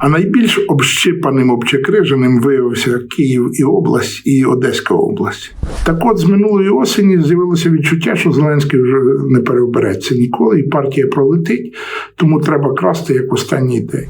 А найбільш общипаним, обчекриженим виявився Київ і область, і Одеська область. Так от з минулої осені з'явилося відчуття, що Зеленський вже не переобереться ніколи, і партія пролетить, тому треба красти як останній день.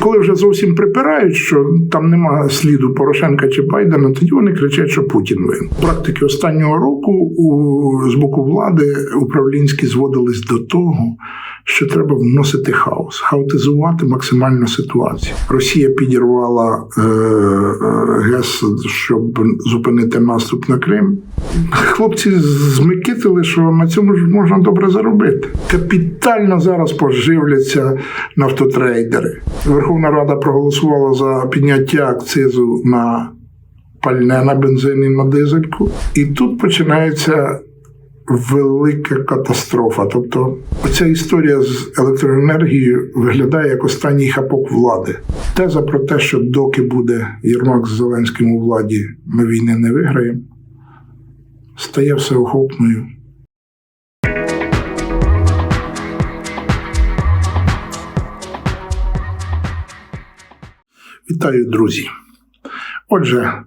Коли вже зовсім припирають, що там нема сліду Порошенка чи Байдена, тоді вони кричать, що Путін винен. Практики останнього року у, з боку влади управлінські зводились до того, що треба вносити хаос, хаотизувати максимально ситуацію. Росія підірвала е, е, ГЕС, щоб зупинити наступ на Крим. Хлопці змикитили, що на цьому ж можна добре заробити. Капітально зараз поживляться нафтотрейдери. Верховна Рада проголосувала за підняття акцизу на пальне на бензин і на дизельку. І тут починається велика катастрофа. Тобто, оця історія з електроенергією виглядає як останній хапок влади. Теза про те, що доки буде Єрмак з Зеленським у владі, ми війни не виграємо, стає всеохопною. Вітаю, друзі. Отже,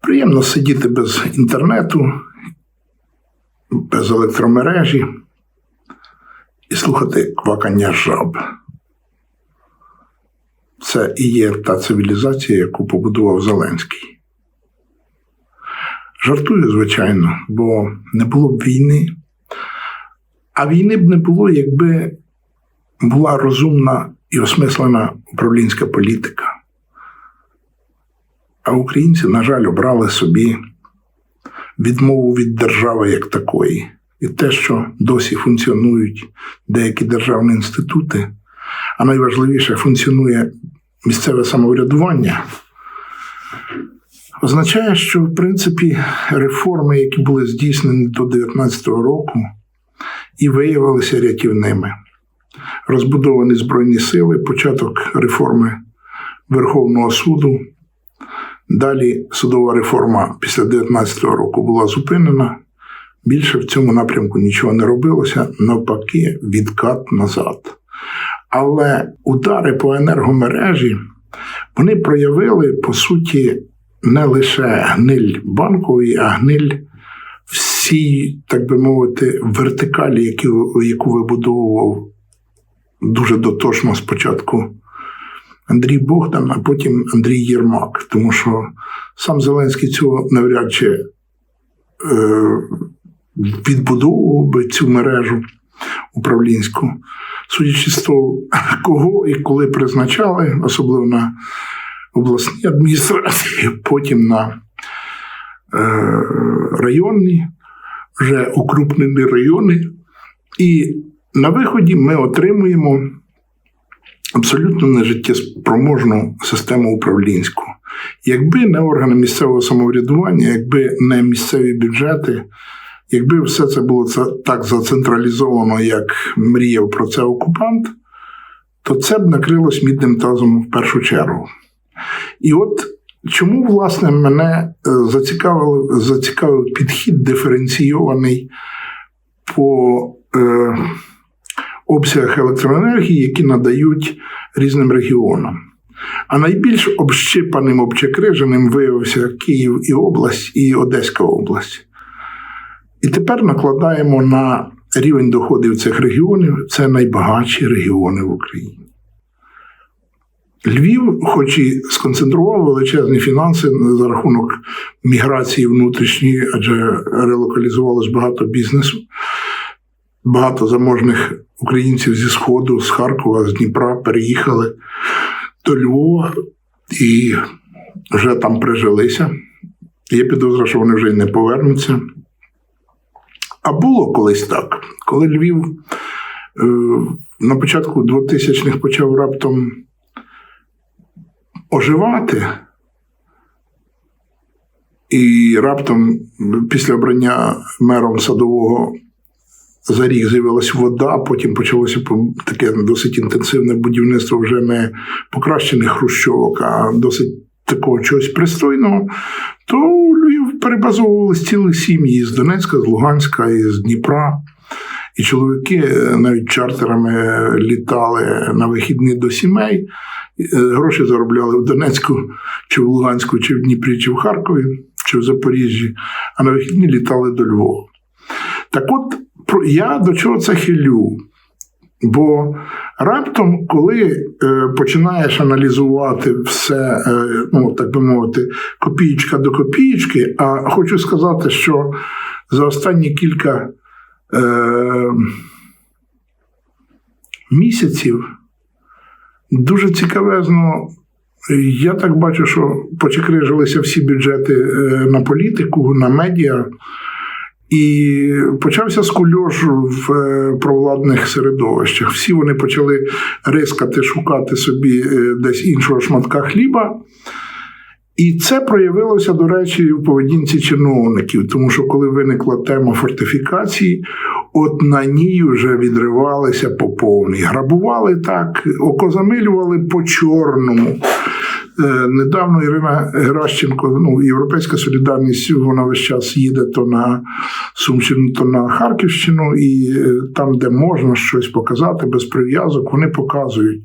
приємно сидіти без інтернету, без електромережі і слухати квакання жаб. Це і є та цивілізація, яку побудував Зеленський. Жартую, звичайно, бо не було б війни. А війни б не було, якби була розумна і осмислена управлінська політика. А українці, на жаль, обрали собі відмову від держави як такої. І те, що досі функціонують деякі державні інститути, а найважливіше функціонує місцеве самоврядування, означає, що в принципі реформи, які були здійснені до 2019 року, і виявилися рятівними. Розбудовані Збройні сили, початок реформи Верховного суду. Далі судова реформа після 2019 року була зупинена. Більше в цьому напрямку нічого не робилося, навпаки, відкат назад. Але удари по енергомережі вони проявили, по суті, не лише гниль банкової, а гниль всій, так би мовити, вертикалі, яку, яку вибудовував дуже дотошно спочатку Андрій Богдан, а потім Андрій Єрмак. Тому що сам Зеленський цього навряд чи е, відбудовував би цю мережу управлінську. Судячи з того, кого і коли призначали, особливо на обласній адміністрації, потім на е, районні, вже укрупнені райони. І на виході ми отримуємо абсолютно нежиттєспроможну систему управлінську. Якби не органи місцевого самоврядування, якби не місцеві бюджети, якби все це було так зацентралізовано, як мріяв про це окупант, то це б накрилось мідним тазом в першу чергу. І от чому, власне, мене зацікавив, зацікавив підхід диференційований по е, обсягах електроенергії, які надають різним регіонам. А найбільш общипаним, обчекриженим виявився Київ і область, і Одеська область. І тепер накладаємо на рівень доходів цих регіонів це найбагатші регіони в Україні. Львів, хоч і сконцентрував величезні фінанси за рахунок міграції внутрішньої, адже релокалізувалось багато бізнесу, багато заможних українців зі Сходу, з Харкова, з Дніпра переїхали до Львова і вже там прижилися. Є підозра, що вони вже й не повернуться. А було колись так, коли Львів е, на початку 2000-х почав раптом оживати, і раптом після обрання мером садового за рік з'явилася вода, потім почалося таке досить інтенсивне будівництво вже не покращених хрущовок, а досить такого чогось пристойного, то Львів перебазовувалися цілі сім'ї з Донецька, з Луганська, з Дніпра. І чоловіки е, навіть чартерами літали на вихідні до сімей, е, гроші заробляли в Донецьку, чи в Луганську, чи в Дніпрі, чи в Харкові, чи в Запоріжжі, а на вихідні літали до Львова. Так от я до чого це хилю? Бо раптом, коли е, починаєш аналізувати все, е, ну так би мовити, копієчка до копієчки, а хочу сказати, що за останні кілька е, місяців дуже цікавезно. Я так бачу, що почекрижилися всі бюджети е, на політику, на медіа. І почався скульож в е, провладних середовищах. Всі вони почали рискати, шукати собі десь іншого шматка хліба. І це проявилося, до речі, в поведінці чиновників, тому що коли виникла тема фортифікації, от на ній вже відривалися по повній. Грабували так, окозамилювали по чорному. Е, Недавно Ірина Геращенко, ну, Європейська солідарність, вона весь час їде то на Сумщину, то на Харківщину, і е, там, де можна щось показати без прив'язок, вони показують,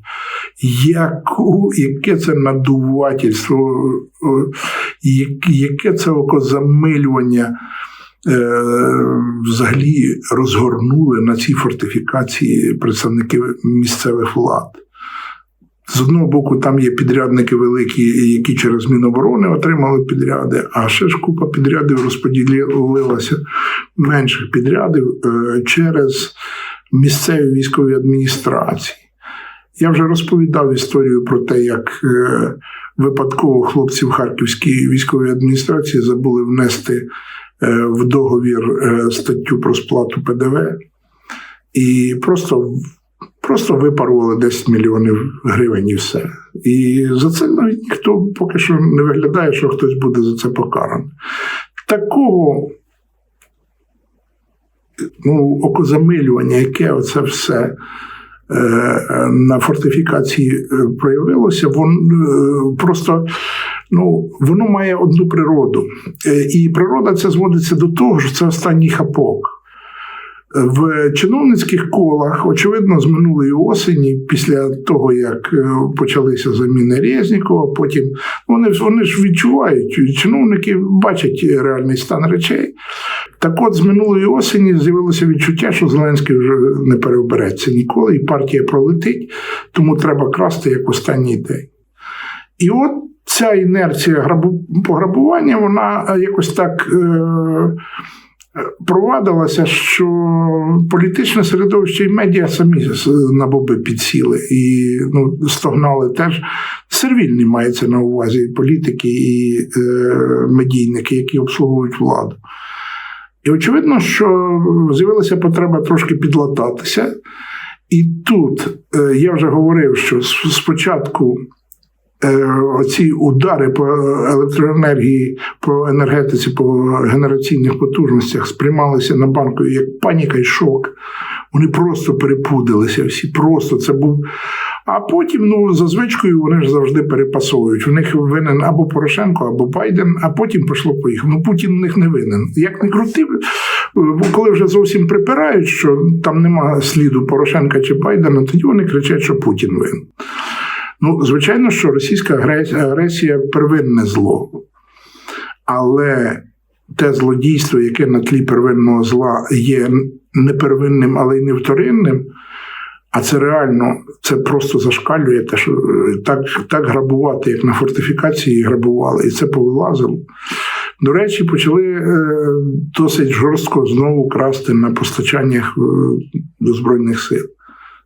яку, яке це надувательство, е, яке це окозамилювання. е, Взагалі розгорнули на цій фортифікації представники місцевих влад. З одного боку, там є підрядники великі, які через Міноборони отримали підряди, а ще ж купа підрядів розподілилася менших підрядів е, через місцеві військові адміністрації. Я вже розповідав історію про те, як е, випадково хлопці в Харківській військовій адміністрації забули внести е, в договір е, статтю про сплату ПДВ і просто Просто випарували 10 мільйонів гривень і все. І за це навіть ніхто поки що не виглядає, що хтось буде за це покараний. Такого ну, окозамилювання, яке оце все на фортифікації е, проявилося, воно е, просто ну, воно має одну природу. Е, І природа це зводиться до того, що це останній хапок. В чиновницьких колах, очевидно, з минулої осені, після того, як почалися заміни Резнікова, потім вони, вони ж відчувають, чиновники бачать реальний стан речей. Так от, з минулої осені з'явилося відчуття, що Зеленський вже не переобереться ніколи, і партія пролетить, тому треба красти як останній день. І от ця інерція грабу, пограбування, вона е, якось так. Е, провадилася, що політичне середовище і медіа самі на боби підсіли і ну, стогнали теж. Сервільні мається на увазі політики і е, медійники, які обслуговують владу. І очевидно, що з'явилася потреба трошки підлататися. І тут е, я вже говорив, що спочатку е, оці удари по електроенергії, по енергетиці, по генераційних потужностях сприймалися на банку як паніка і шок. Вони просто перепудилися всі. Просто це був. А потім, ну, за звичкою, вони ж завжди перепасовують. У них винен або Порошенко, або Байден, а потім пішло поїхало. Ну, Путін у них не винен. Як не крутив, коли вже зовсім припирають, що там нема сліду Порошенка чи Байдена, тоді вони кричать, що Путін винен. Ну, звичайно, що російська агресія первинне зло. Але те злодійство, яке на тлі первинного зла є не первинним, але й не вторинним, а це реально це просто зашкалює те, що е, так, так грабувати, як на фортифікації грабували, і це повилазило. До речі, почали е, досить жорстко знову красти на постачаннях е, до Збройних сил.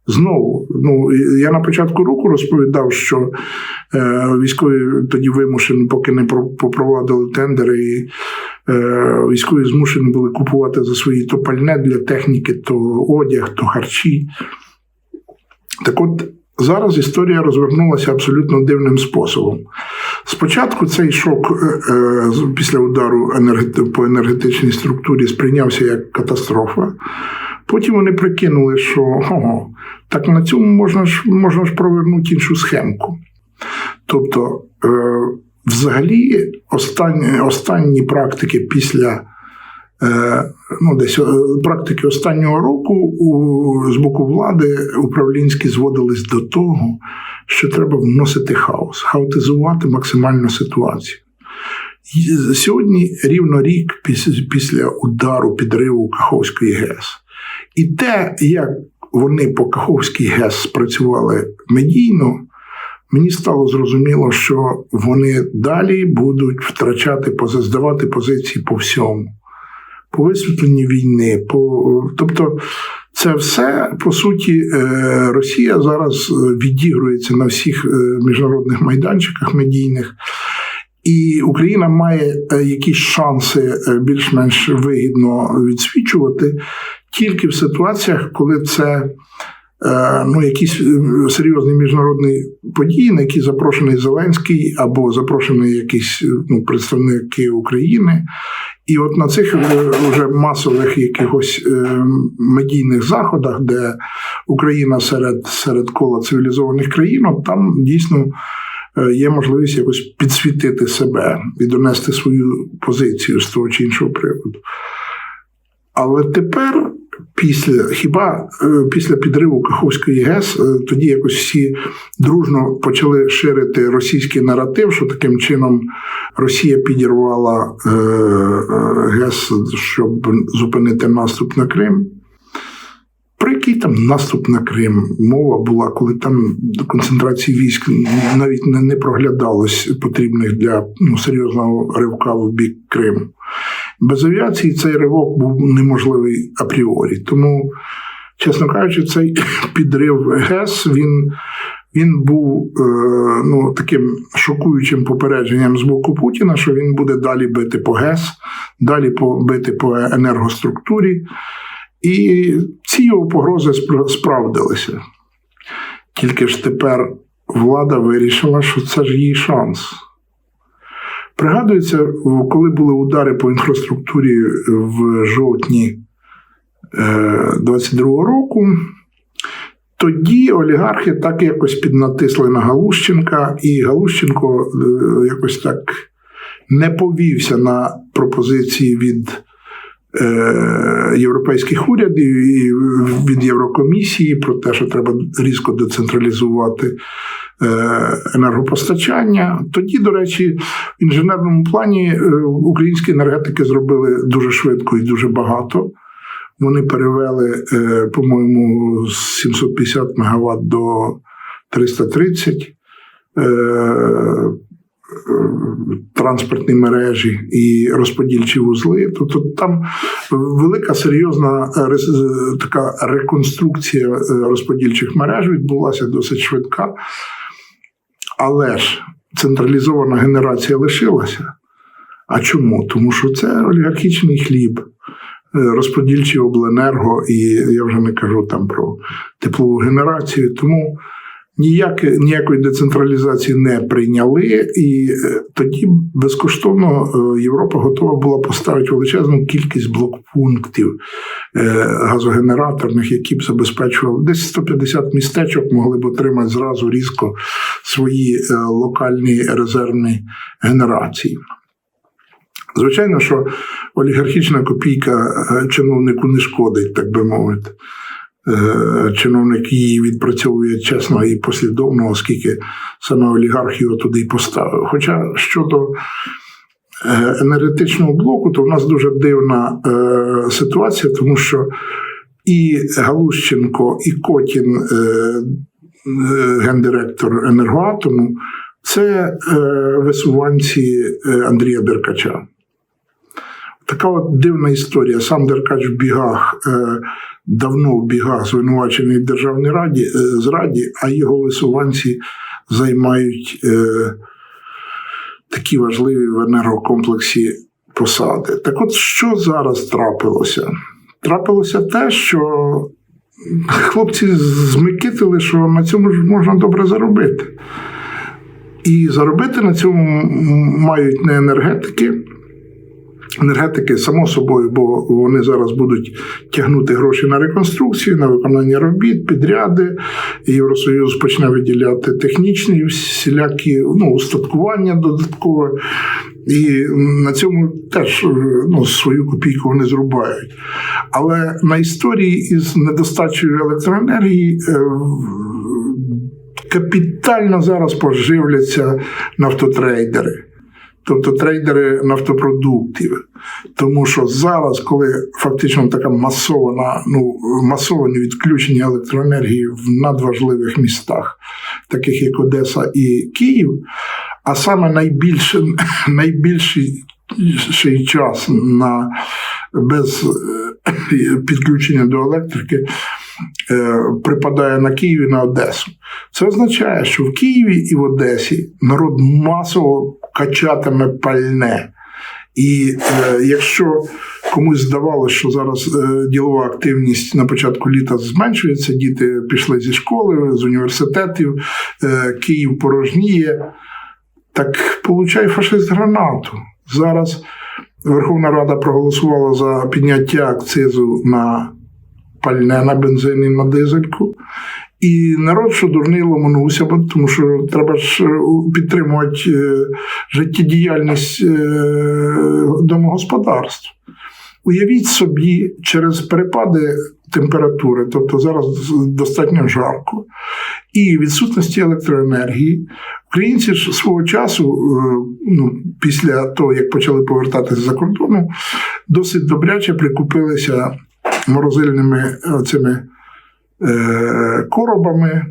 Знову, ну я на початку року розповідав, що е, військові тоді вимушені, поки не попровадили тендери, і е, військові змушені були купувати за свої то пальне для техніки, то одяг, то харчі. Так от зараз історія розвернулася абсолютно дивним способом. Спочатку цей шок е, е, після удару по енергетичній структурі сприйнявся як катастрофа. Потім вони прикинули, що ого, так на цьому можна ж, можна ж провернути іншу схемку. Тобто, е, взагалі, останні, останні практики після е, ну, десь е, практики останнього року у, з боку влади управлінські зводились до того, що треба вносити хаос, хаотизувати максимально ситуацію. Сьогодні рівно рік після, удару підриву Каховської ГЕС. І те, як вони по Каховській ГЕС спрацювали медійно, мені стало зрозуміло, що вони далі будуть втрачати, пози- здавати позиції по всьому, по висвітленні війни. По, тобто, це все по суті е, Росія зараз е, відігрується на всіх е, міжнародних майданчиках медійних. І Україна має якісь шанси більш-менш вигідно відсвічувати тільки в ситуаціях, коли це ну, якісь е, серйозні міжнародні події, на які запрошений Зеленський або запрошений якісь е, ну, представники України. І от на цих е, вже масових якихось е, медійних заходах, де Україна серед, серед кола цивілізованих країн, от там дійсно е, є можливість якось підсвітити себе і донести свою позицію з того чи іншого приводу. Але тепер, після хіба е, після підриву Каховської ГЕС, е, тоді якось всі дружно почали ширити російський наратив, що таким чином Росія підірвала е, ГЕС, щоб зупинити наступ на Крим. Про який там наступ на Крим мова була, коли там до концентрації військ навіть не проглядалось потрібних для ну, серйозного ривка в бік Криму. Без авіації цей ривок був неможливий апріорі. Тому, чесно кажучи, цей підрив ГЕС він, він був е, ну, таким шокуючим попередженням з боку Путіна, що він буде далі бити по ГЕС, далі бити по енергоструктурі. І ці його погрози справдилися. Тільки ж тепер влада вирішила, що це ж її шанс. Пригадується, коли були удари по інфраструктурі в жовтні 22-го року, тоді олігархи так якось піднатисли на Галущенка, і Галущенко е, якось так не повівся на пропозиції від е, європейських урядів і від Єврокомісії про те, що треба різко децентралізувати. е, енергопостачання. Тоді, до речі, в інженерному плані е, українські енергетики зробили дуже швидко і дуже багато. Вони перевели, е, по-моєму, з 750 МВт до 330 е, е, транспортні мережі і розподільчі вузли. Тобто там велика серйозна е, е, така реконструкція е, розподільчих мереж відбулася досить швидка. Але ж централізована генерація лишилася. А чому? Тому що це олігархічний хліб, е, розподільчі обленерго, і я вже не кажу там про теплову генерацію. Тому ніяк, ніякої децентралізації не прийняли, і е, тоді безкоштовно е, Європа готова була поставити величезну кількість блокпунктів е, газогенераторних, які б забезпечували десь 150 містечок, могли б отримати зразу різко свої локальні резервні генерації. Звичайно, що олігархічна копійка чиновнику не шкодить, так би мовити. Е, Чиновник її відпрацьовує чесно і послідовно, оскільки саме олігарх його туди поставив. Хоча щодо е, енергетичного блоку, то в нас дуже дивна е, ситуація, тому що і Галущенко, і Котін, гендиректор енергоатому, це висуванці Андрія Деркача. Така от дивна історія. Сам Деркач в бігах, е, давно в бігах звинувачений в Державній раді, е, зраді, а його висуванці займають е, такі важливі в енергокомплексі посади. Так от, що зараз трапилося? Трапилося те, що хлопці змикитили, що на цьому ж можна добре заробити. І заробити на цьому мають не енергетики, енергетики, само собою, бо вони зараз будуть тягнути гроші на реконструкцію, на виконання робіт, підряди. Євросоюз почне виділяти технічні всілякі ну, устаткування додаткове. І на цьому теж ну, свою копійку вони зрубають. Але на історії із недостачею електроенергії е, капітально зараз поживляться нафтотрейдери. Тобто трейдери нафтопродуктів. Тому що зараз, коли фактично така масована, ну, масовані відключення електроенергії в надважливих містах, таких як Одеса і Київ, а саме найбільше, найбільший час на без е, підключення до електрики е, припадає на Київ і на Одесу. Це означає, що в Києві і в Одесі народ масово качатиме пальне. І е, якщо комусь здавалося, що зараз е, ділова активність на початку літа зменшується, діти пішли зі школи, з університетів, е, Київ порожніє, так получай фашист гранату. Зараз Верховна Рада проголосувала за підняття акцизу на пальне на бензин і на дизельку. І народ, що дурний ломанувся, бо тому що треба ж е, підтримувати е, життєдіяльність е, домогосподарств. Уявіть собі, через перепади температури, тобто зараз достатньо жарко, і відсутності електроенергії, українці ж свого часу, ну, після того, як почали повертатися за кордону, досить добряче прикупилися морозильними цими. Е, коробами,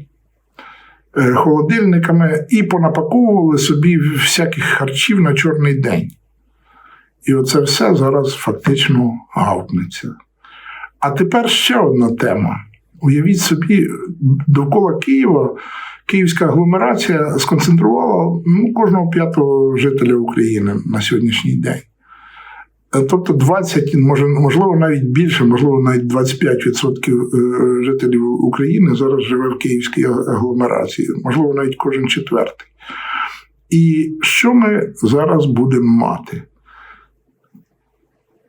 е, холодильниками і понапаковували собі всяких харчів на чорний день. І оце все зараз фактично гавкнеться. А тепер ще одна тема. Уявіть собі, довкола Києва київська агломерація сконцентрувала ну, кожного п'ятого жителя України на сьогоднішній день. Тобто 20, може, можливо, навіть більше, можливо, навіть 25% е, жителів України зараз живе в Київській агломерації, можливо, навіть кожен четвертий. І що ми зараз будемо мати?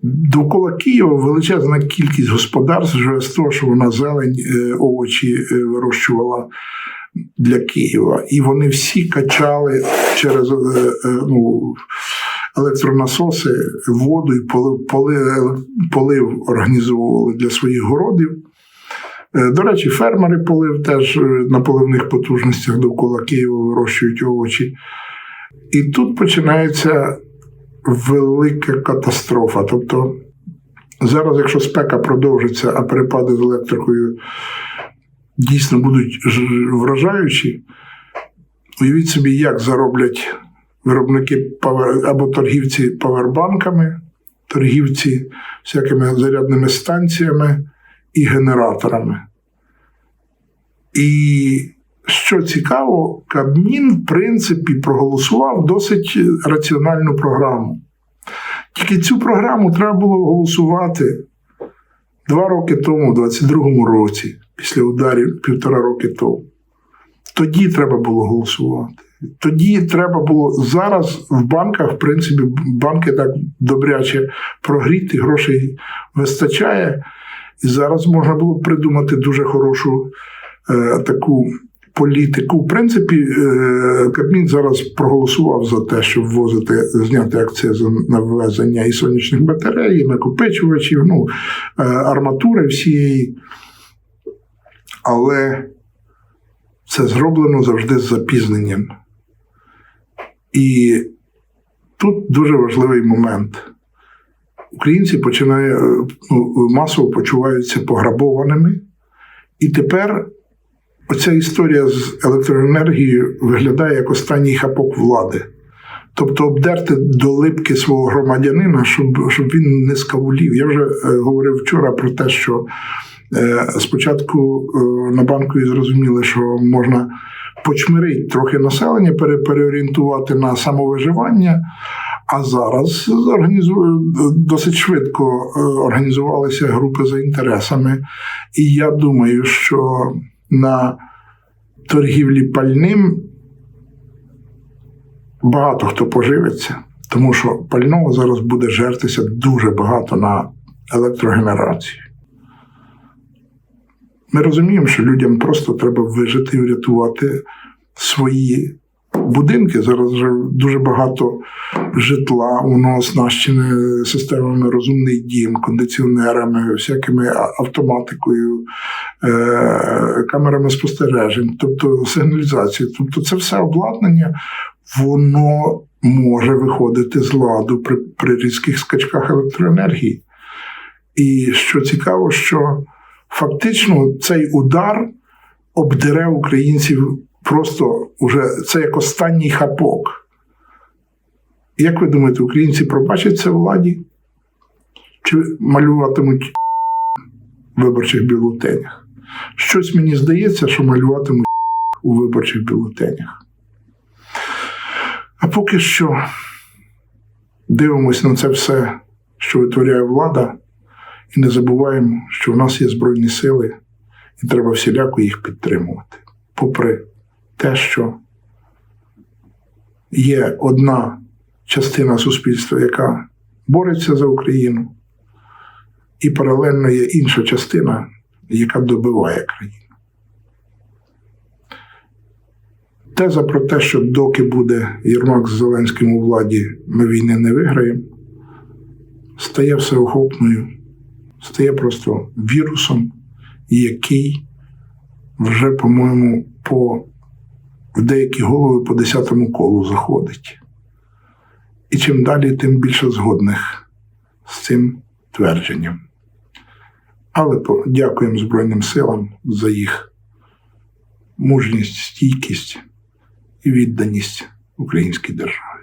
Довкола Києва величезна кількість господарств живе з того, що вона зелень, е, овочі е, вирощувала для Києва. І вони всі качали через ну, електронасоси, воду і полив, організовували для своїх городів. Е, до речі, фермери полив теж е, на поливних потужностях довкола Києва вирощують овочі. І тут починається велика катастрофа. Тобто, зараз, якщо спека продовжиться, а перепади з електрикою дійсно будуть вражаючі, уявіть собі, як зароблять виробники або торгівці павербанками, торгівці всякими зарядними станціями і генераторами. І що цікаво, Кабмін, в принципі, проголосував досить раціональну програму. Тільки цю програму треба було голосувати два роки тому, у 22-му році, після ударів півтора роки тому. Тоді треба було голосувати. Тоді треба було зараз в банках, в принципі, банки так добряче прогріти, грошей вистачає. І зараз можна було придумати дуже хорошу е, таку політику. В принципі, е, Кабмін зараз проголосував за те, щоб ввозити, зняти акцизи на ввезення і сонячних батарей, і накопичувачів, ну, е, арматури всієї. Але це зроблено завжди з запізненням. І тут дуже важливий момент. Українці починає, ну, масово почуваються пограбованими. І тепер оця історія з електроенергією виглядає як останній хапок влади. Тобто обдерти до липки свого громадянина, щоб щоб він не скавулів. Я вже е, говорив вчора про те, що е, спочатку е, на банку і зрозуміли, що можна почмирить трохи населення, переорієнтувати на самовиживання. А зараз досить швидко е, організувалися групи за інтересами. І я думаю, що на торгівлі пальним багато хто поживиться. Тому що пального зараз буде жертися дуже багато на електрогенерацію. Ми розуміємо, що людям просто треба вижити і врятувати свої будинки. Зараз вже дуже багато житла, воно оснащене системами розумний дім, кондиціонерами, всякими автоматикою, е- камерами спостережень, тобто сигналізацією. Тобто, це все обладнання, воно може виходити з ладу при, при різких скачках електроенергії. І що цікаво, що фактично цей удар обдере українців просто уже це як останній хапок. Як ви думаєте, українці пробачать це владі? Чи малюватимуть в виборчих бюлетенях? Щось мені здається, що малюватимуть у виборчих бюлетенях. А поки що дивимось на це все, що витворяє влада, і не забуваємо, що в нас є Збройні сили, і треба всіляко їх підтримувати. Попри те, що є одна частина суспільства, яка бореться за Україну, і паралельно є інша частина, яка добиває країну. Теза про те, що доки буде Єрмак з Зеленським у владі, ми війни не виграємо, стає всеохопною, стає просто вірусом, який вже, по-моєму, по в деякі голови по десятому колу заходить. І чим далі, тим більше згодних з цим твердженням. Але дякуємо Збройним силам за їх мужність, стійкість і відданість українській державі.